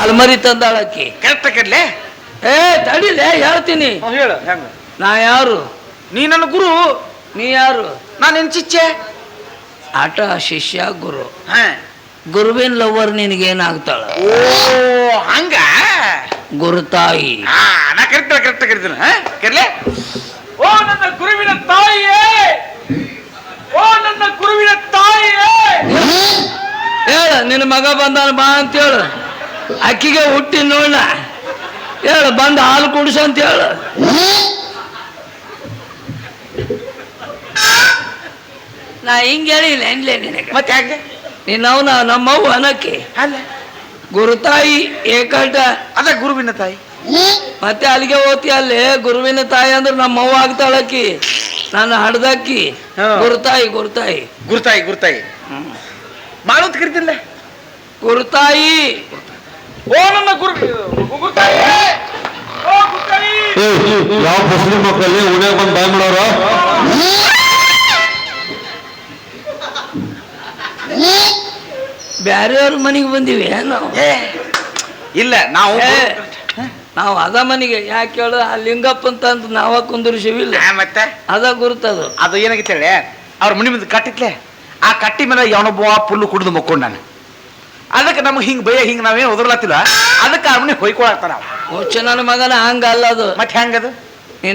ಅಲ್ಮರಿ ತಂದಾಳಕ್ಕಿ correct ಕಡ್ಲೆ ಏ ತಡಿಲೆ ಹೇಳ್ತೀನಿ. ಹೇಳು ಹೆಂಗ? ನಾ ಯಾರು? ನೀ ನನ್ನ ಗುರು? ನೀ ಯಾರು? ನಾನು ನಿನ್ನ ಚಿಚ್ಚೆ ಆಟ ಶಿಷ್ಯ ಗುರು. ಹಾ. ಗುರುವಿನ ಲವರ್ ನಿನಗೇನಾಗ್ತಾಳ ಓ ಹಂಗ? ಗುರು ತಾಯಿ. ನಾ ಕರಿತ ಕರೆಕ್ಟ್ ಕರಿತೀನಿ ಹಾ? ಕರ್ಲೆ? ಓ ನನ್ನ ಗುರುವಿನ ತಾಯಿಯೇ! ಓ ನನ್ನ ಗುರುವಿನ ತಾಯಿಯೇ! ಹೇಳ ನಿನ್ನ ಮಗ ಬಂದಾನ ಬಾ ಅಂತ ಹೇಳು. ಅಕ್ಕಿಗೆ ಹುಟ್ಟಿ ನೋಡ ಹೇಳು ಬಂದು ಹಾಲು ಕುಡಿಸು ಅಂತ ಹೇಳು. ನಾ ಹಿಂಗೆ ಹೇಳಿಲ್ಲ ಏನ್ಲೇ ನಿನಗೆ? ಮತ್ತೆ ಹಾಗೆ ನಿನ್ನವನ ನಮ್ಮವ್ವ ಅನಕ್ಕಿ. ಅಲ್ಲ. ಗುರುತಾಯಿ ಏಕಲ್ಟ ಅದ ಗುರುವಿನ ತಾಯಿ. ಮತ್ತೆ ಅಲ್ಲಿಗೆ ಹೋತಿ ಅಲ್ಲಿ ಗುರುವಿನ ತಾಯಿ ಅಂದ್ರೆ ನಮ್ಮವ್ವ ಆಗ್ತಾಳಕ್ಕಿ ನಾನು ಹಡ್ದಕ್ಕಿ. ಗುರುತಾಯಿ ಗುರುತಾಯಿ ಗುರುತಾಯಿ ಗುರುತಾಯಿ ಮಾಡೋದ್ ಕರಿತಿಲ್ಲ ಗುರುತಾಯಿ ಓ ನನ್ನ ಗುರು ಗುರುತಾಯಿ. ಓ ಗುರುತಾಯಿ ಯಾವ ಬಸ್ಲಿ ಮಕ್ಕಳಲ್ಲಿ ಉಣ್ಯಾಗ ಬಂದು ಬಾಯ್ ಮಾಡೋರ? ಬ್ಯಾರೆಯವ್ರ ಮನೆಗೆ ಬಂದಿವಿ ನಾವು ಏ ಇಲ್ಲ ನಾವು ಏ, ನಾವು ಅದ ಮನೆಗೆ ಯಾಕೆ ಹೇಳು? ಆ ಲಿಂಗಪ್ಪ ಅಂತ ನಾವ ಕುಂದಿರ್ಸಿವಿ ಇಲ್ಲ. ಮತ್ತೆ? ಅದ ಗುರುತದು ಅದು. ಏನಾಗಿತ್ತು ಹೇಳಿ? ಅವ್ರ ಮನೆ ಮುಂದೆ ಕಟ್ಟಿತ್ಲೆ ಆ ಕಟ್ಟಿ ಮೇಲೆ ಯಾವನೊಬ್ಬ ಪುಲ್ಲು ಕುಡಿದು ಮಕ್ಕೊಂಡು ನಾನು ಅದಕ್ಕೆ ನಮ್ಗೆ ಹಿಂಗೆ ಬೈಯ ಹಿಂಗೆ ನಾವೇನು ಒದರ್ಲತ್ತಿಲ್ಲ ಅದಕ್ಕೆ ಅವ್ರ ಮನೆ ಹೊಯ್ಕೊಳತ್ತ ನಾವು ಹುಚ್ಚ ನನ್ನ ಮಗನ ಹಂಗಲ್ಲ ಅದು. ಮತ್ತೆ ಹೆಂಗದು?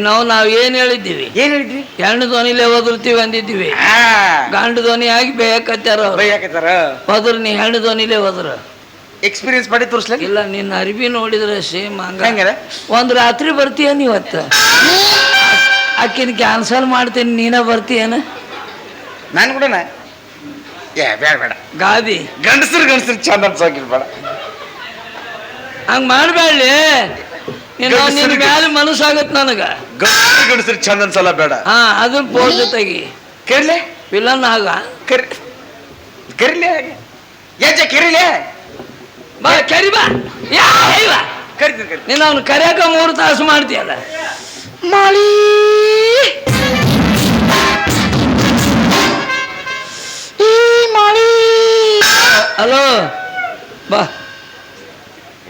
ನಾವು ನಾವ್ ಏನ್ ಹೇಳಿದ್ದೀವಿ? ಏನ್ ಹೇಳಿದ್ವಿ ಹೆಣ್ಣು ಧ್ವನಿಲೇ ಒದರ್ತೀವಿ ಅಂದಿದ್ದೀವಿ. ಗಂಡು ಧ್ವನಿ ಆಗಿ ಬೇಯಕತ್ತಾರ ಬೇಯಕತ್ತಾರ? ಒದ್ರ ನೀ ಹೆಣ್ಣು ಧ್ವನಿಲೇ ಒದ್ರ. ಎಕ್ಸ್ಪೀರಿಯನ್ಸ್ ಮಾಡಿ ತೋರಿಸ್ಲಿ ಇಲ್ಲ ನಿನ್ನ ಅರಿವಿ ನೋಡಿದ್ರೆ ಸೇಮ್ ಹಂಗ? ಒಂದ್ ರಾತ್ರಿ ಬರ್ತೀಯ ನೀವತ್ತ ಆಕಿನ ಕ್ಯಾನ್ಸಲ್ ಮಾಡ್ತೀನಿ ನೀನ ಬರ್ತೀಯನ? ನಾನು ಕೂಡ ಏ ಬೇಡ ಬೇಡ. ಗಾದಿ. ಗಂಡಸ್ರು ಗಂಡಸ್ರು ಚಂದ ಅನ್ಸೋಗಿರ್ಬೇಡ ಹಂಗ ಮಾಡ್ಬೇಡ್ಲಿ. ನಿನ್ನ ಗಂಡಸ್ರಿಗೆ- ಮ್ಯಾಲ ಮನಸ್ಸಾಗತ್ ನನಗ. ಗಂಡಸ್ರು ಗಂಡಸ್ರು ಚಂದ ಅನ್ಸಲ್ಲ ಬೇಡ. ಹಾ ಅದನ್ನ ಪೋಸ್ ಜೊತೆಗಿ. ಕರಿಲೆ? ವಿಲನ್ ಆಗ. ಕರಿ ಕರಿಲೆ ಯಾಜ ಕರಿಲೆ? ಬಾ ಕರಿ ಬಾ. ಯಾ ಬಾ. ಕರಿತೀನಿ ಕರಿ ನೀನು ಅವ್ನು ಕರೆಯಕ ಮೂರು ತಾಸು ಮಾಡ್ತೀಯಲ್ಲ. ಮಾಳಿ! ಹಲೋ ಬಾ